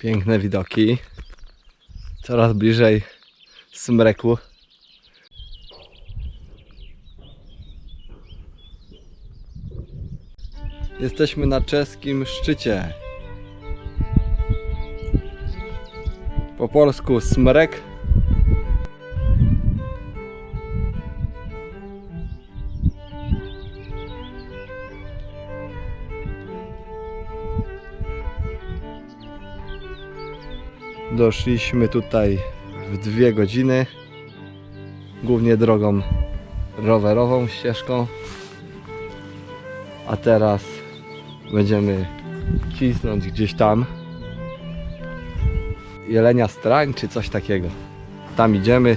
Piękne widoki. Coraz bliżej smreku. Jesteśmy na czeskim szczycie. Po polsku smrek. Doszliśmy tutaj w dwie godziny. Głównie drogą rowerową ścieżką. A teraz będziemy cisnąć gdzieś tam. Jelenia Strań czy coś takiego. Tam idziemy.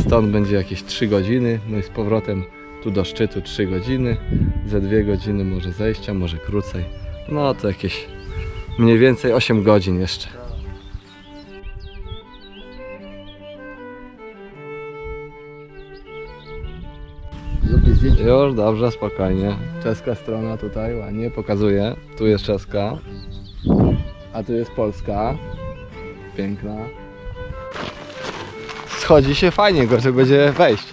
Stąd będzie jakieś 3 godziny. No i z powrotem tu do szczytu 3 godziny. Ze 2 godziny może zejścia, może krócej. No to jakieś mniej więcej 8 godzin jeszcze. Zdjęcie. Już, dobrze, spokojnie. Czeska strona tutaj ładnie pokazuje. Tu jest czeska. A tu jest polska. Piękna. Schodzi się fajnie, gorzej będzie wejść.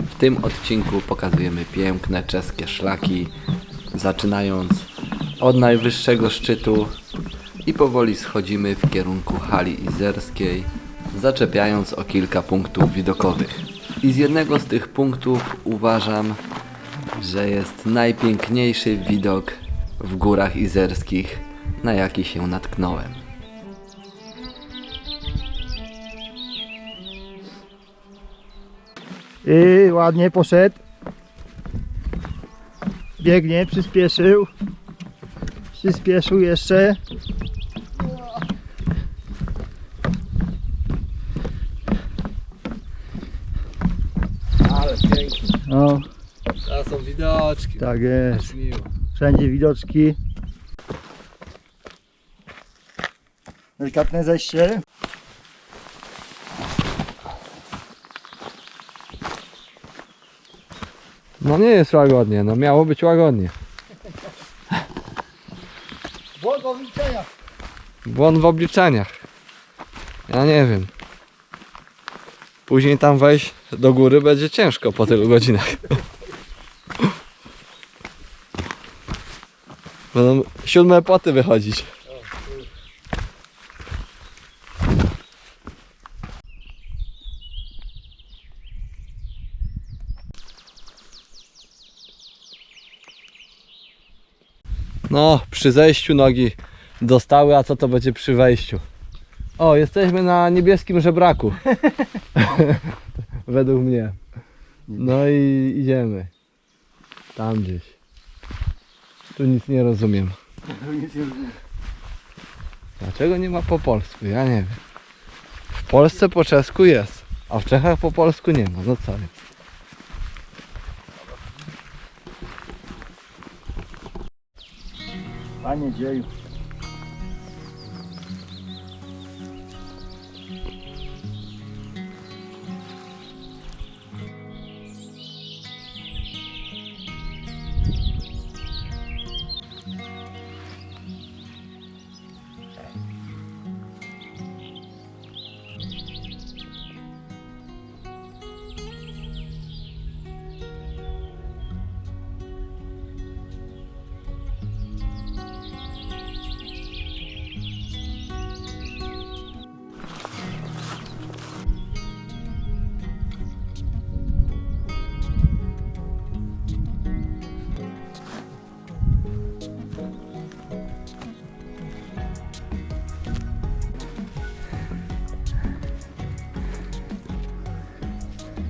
W tym odcinku pokazujemy piękne czeskie szlaki, zaczynając od najwyższego szczytu i powoli schodzimy w kierunku hali izerskiej, zaczepiając o kilka punktów widokowych. I z jednego z tych punktów uważam, że jest najpiękniejszy widok w górach izerskich, na jaki się natknąłem. I ładnie poszedł. Biegnie, przyspieszył. Przyspieszył jeszcze. Ale pięknie. No, Teraz są widoczki. tak jest. Miło. Wszędzie widoczki. Delikatne zejście. No nie jest łagodnie, no miało być łagodnie. Błogo milczenia. Błąd w obliczeniach. Ja nie wiem. Później tam wejść do góry będzie ciężko po tylu godzinach. Będą siódme poty wychodzić. No, przy zejściu nogi dostały, a co to będzie przy wejściu? O, jesteśmy na niebieskim żebraku. Według mnie. No i idziemy. Tam gdzieś. Tu nic nie rozumiem. Dlaczego nie ma po polsku? Ja nie wiem. W Polsce po czesku jest, a w Czechach po polsku nie ma. No co jest? Panie dzieju.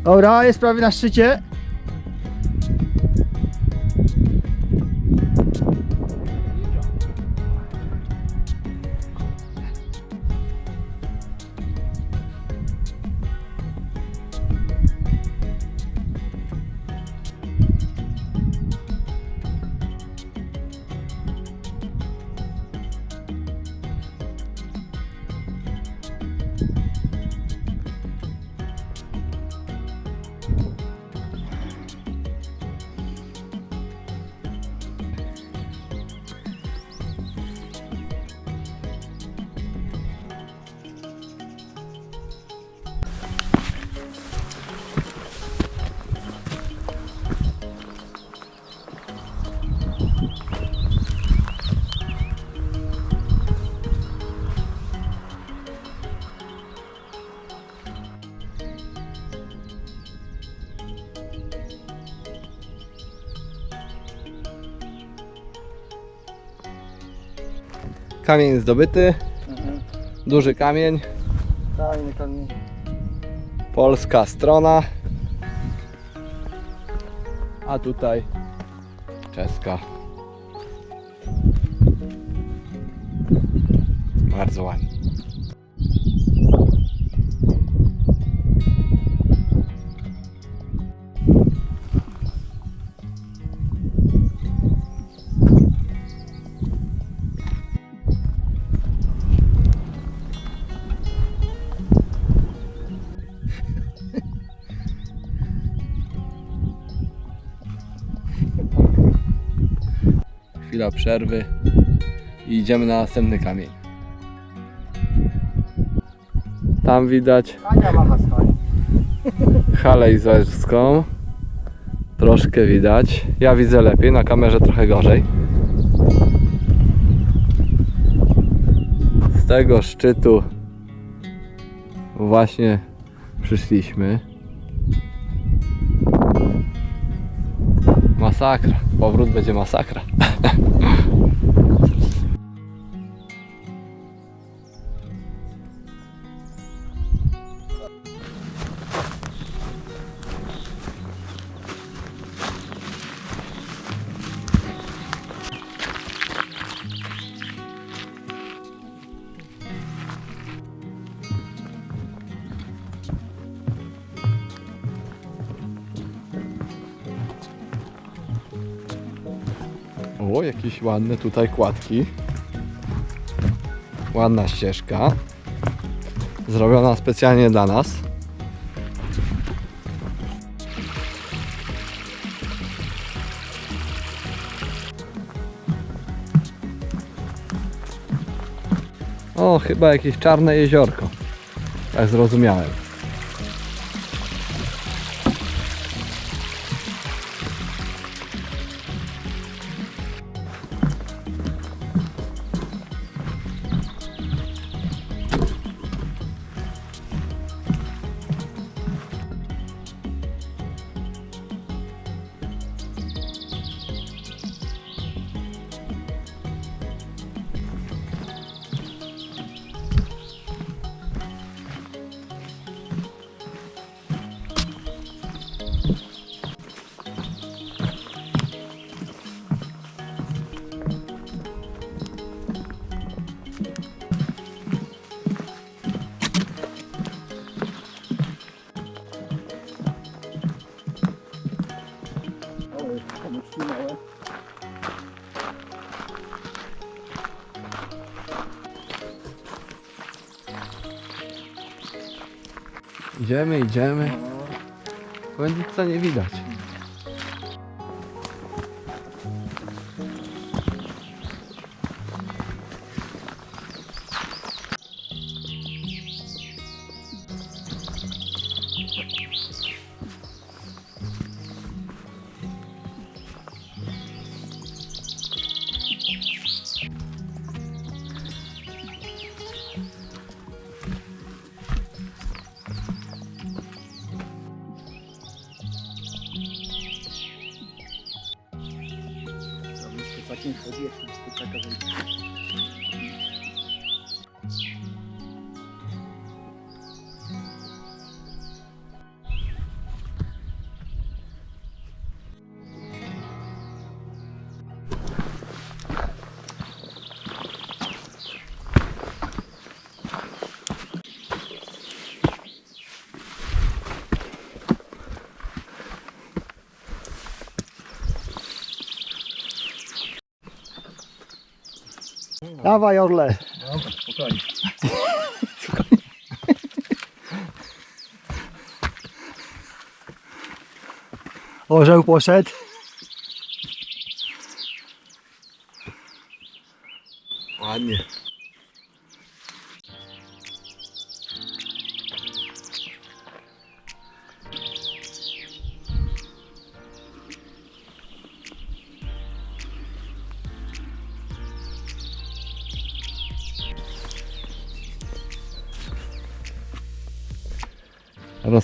Dobra, jest prawie na szczycie. Kamień zdobyty, duży kamień, Fajny kamień. polska strona. A tutaj czeska. Bardzo ładnie. Chwila przerwy i idziemy na następny kamień. Tam widać halę izoerską. Troszkę widać. Ja widzę lepiej, na kamerze trochę gorzej. Z tego szczytu właśnie przyszliśmy. Masakra. Powrót będzie masakra. jakieś ładne tutaj kładki. Ładna ścieżka. Zrobiona specjalnie dla nas. O, chyba jakieś czarne jeziorko. Tak zrozumiałem. Idziemy, idziemy. Będzie co nie widać. Zrobię z takim chodzi, jak z taka Dawaj Orle. Dobra, spokojnie. Orzeł poszedł.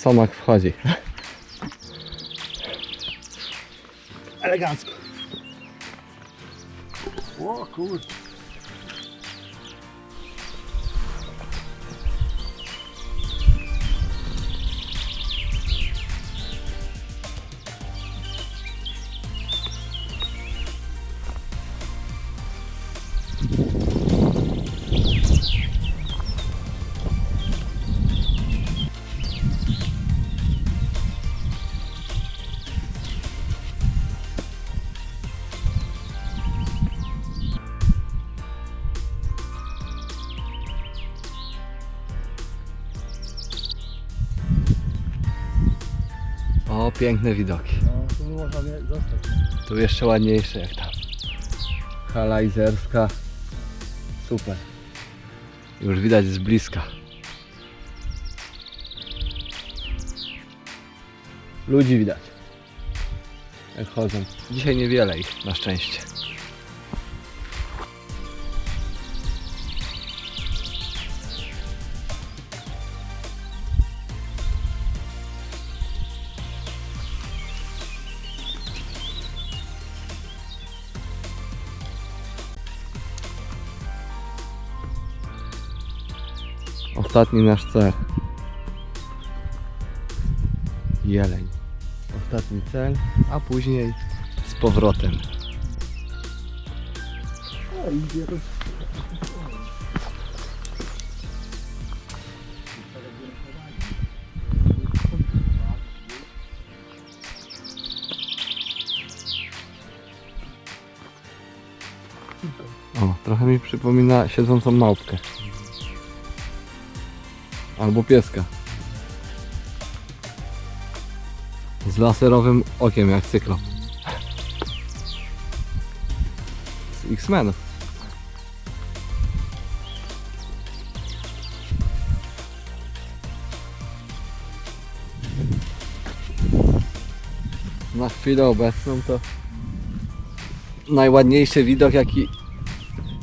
Rosomak wchodzi. Elegancko. O kurde. O, piękne widoki. No, tu można zostać. Tu jeszcze ładniejsze jak tam. Hala Izerska. Super. Już widać z bliska. Ludzi widać. Jak chodzą. Dzisiaj niewiele ich, na szczęście. Ostatni nasz cel. Jeleń. Ostatni cel, a później z powrotem. O, trochę mi przypomina siedzącą małpkę. Albo pieska. Z laserowym okiem jak cyklop. Z X-Menów. Na chwilę obecną to najładniejszy widok jaki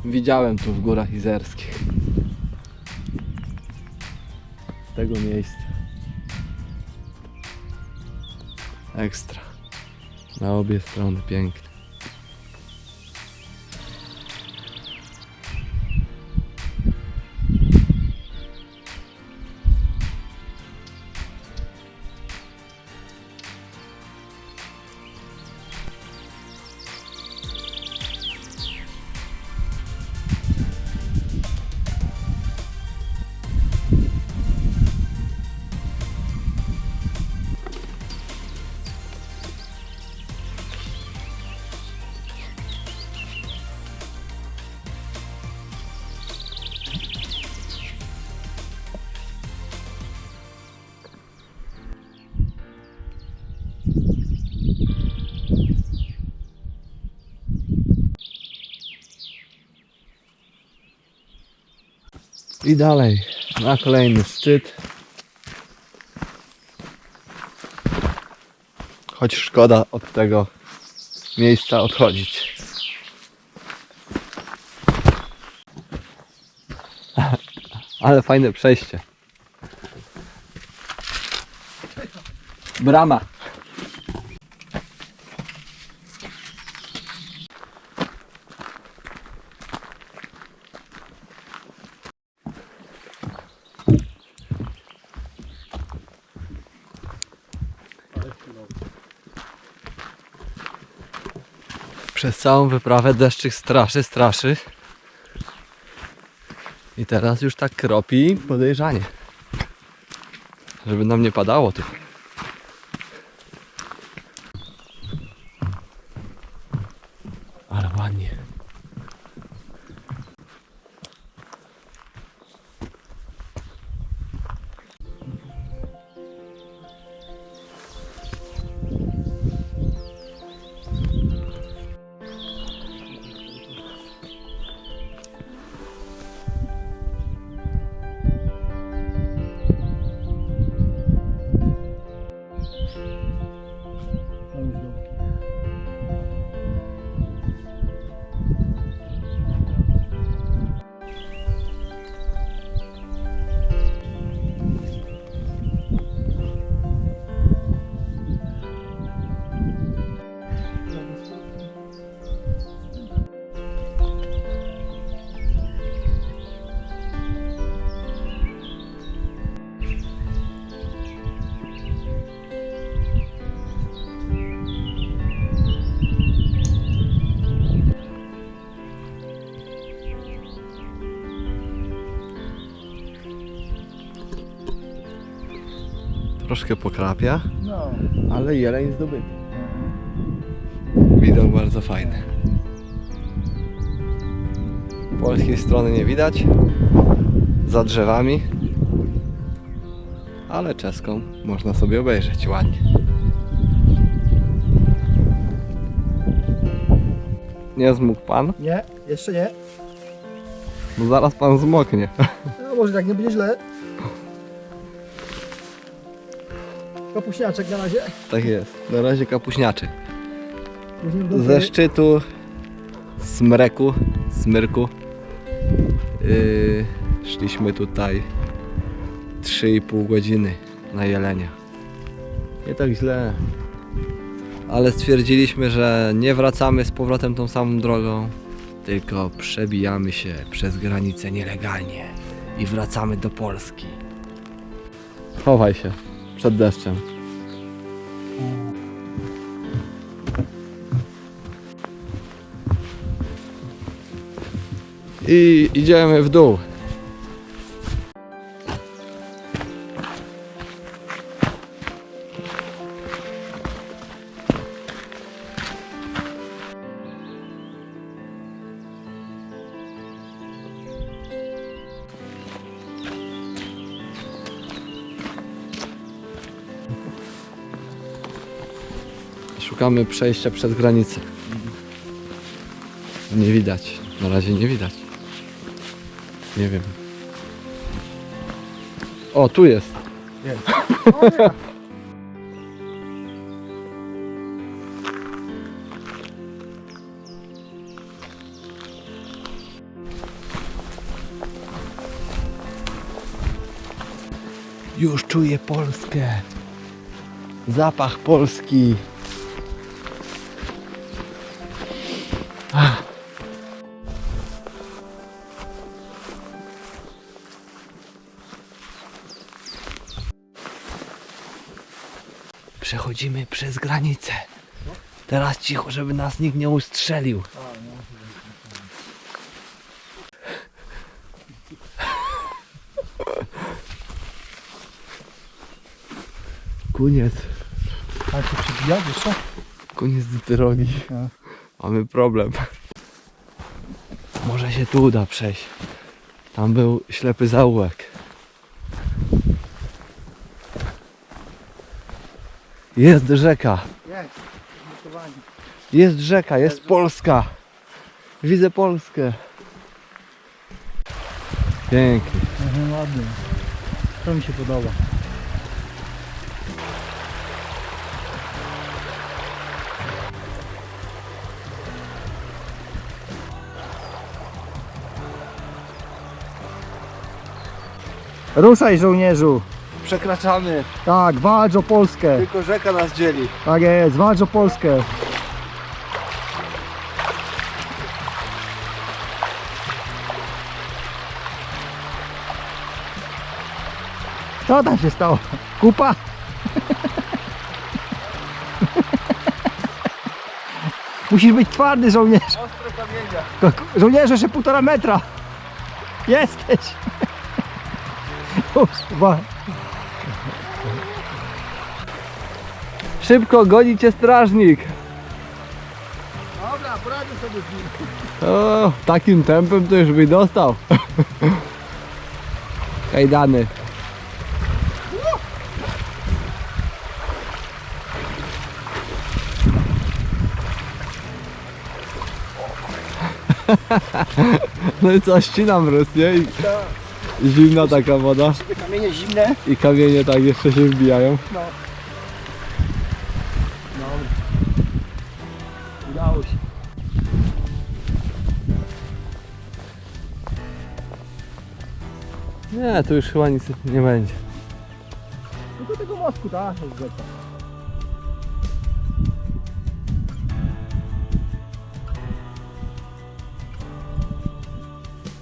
widziałem tu w górach izerskich. Tego miejsca. Ekstra. Na obie strony pięknie. I dalej na kolejny szczyt. Choć szkoda od tego miejsca odchodzić. Ale fajne przejście. Brama. Przez całą wyprawę deszczyk straszy, straszy. I teraz już tak kropi podejrzanie. Żeby nam nie padało tu. Ale ładnie. Troszkę pokrapia, No. ale jeleń zdobyty. Widok bardzo fajny. Polskiej strony nie widać, za drzewami, ale czeską można sobie obejrzeć ładnie. Nie zmógł pan? Nie, jeszcze nie. Bo zaraz pan zmoknie. No może tak nie będzie źle. Kapuśniaczek na razie. Tak jest. Na razie do Ze szczytu Smreku, Smyrku yy, szliśmy tutaj 3,5 godziny na jelenia. Nie tak źle. Ale stwierdziliśmy, że nie wracamy z powrotem tą samą drogą, tylko przebijamy się przez granicę nielegalnie i wracamy do Polski. Chowaj się przed deszczem. I idziemy w dół. Szukamy przejścia przez granicę. Nie widać. Na razie nie widać. Nie wiem. O, tu jest. Już czuję Polskę. Zapach Polski. Przechodzimy przez granicę. Teraz cicho, żeby nas nikt nie ustrzelił. Koniec. Ale się jeszcze? Koniec drogi. No. Mamy problem. Może się tu uda przejść. Tam był ślepy zaułek. Jest rzeka. Jest. Jest rzeka, jest Polska. Widzę Polskę. Pięknie. Mhm, ładnie. To mi się podoba. Ruszaj żołnierzu! Przekraczamy. Tak, walcz o Polskę! Tylko rzeka nas dzieli. Tak jest, walcz o Polskę! Co tam się stało? Kupa? Musisz być twardy żołnierz. Ostre kamienia. Ko- ko- Żołnierze jeszcze półtora metra. Jesteś. Już, wa- Szybko, goni cię strażnik. Dobra, poradzę sobie z nim. O, takim tempem to już byś dostał. Kajdany. No i co, ścina mróz, nie? I i zimna taka woda. Kamienie zimne. I kamienie tak jeszcze się wbijają. No. Dobra. Udało się. Nie, tu już chyba nic nie będzie. Tylko tego mostku, tak? jest rzeka.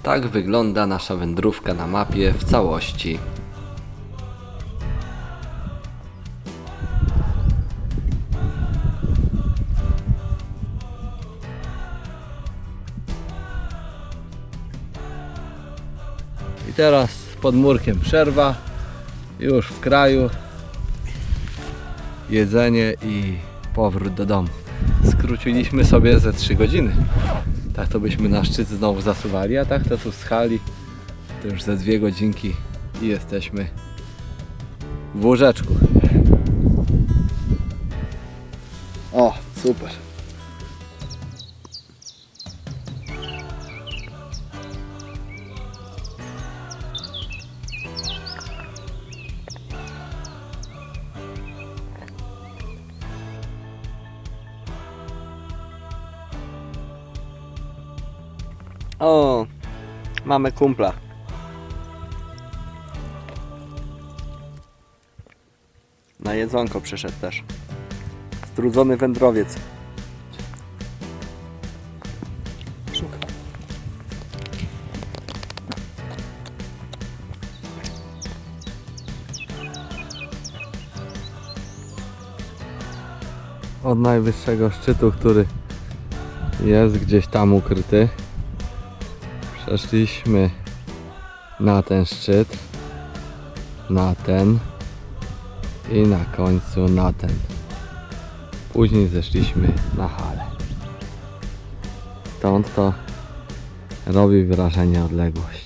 Tak wygląda nasza wędrówka na mapie w całości. I teraz pod murkiem przerwa. Już w kraju. jedzenie i powrót do domu. Skróciliśmy sobie ze 3 godziny. Tak to byśmy na szczyt znowu zasuwali, a tak to tu z hali to już ze dwie godzinki i jesteśmy w łóżeczku. O, super. Mamy kumpla. Na jedzonko przyszedł też. Strudzony wędrowiec. Szuka. Od najwyższego szczytu, który jest gdzieś tam ukryty, przeszliśmy na ten szczyt, na ten i na końcu na ten. Później zeszliśmy na halę. Stąd to robi wrażenie odległość.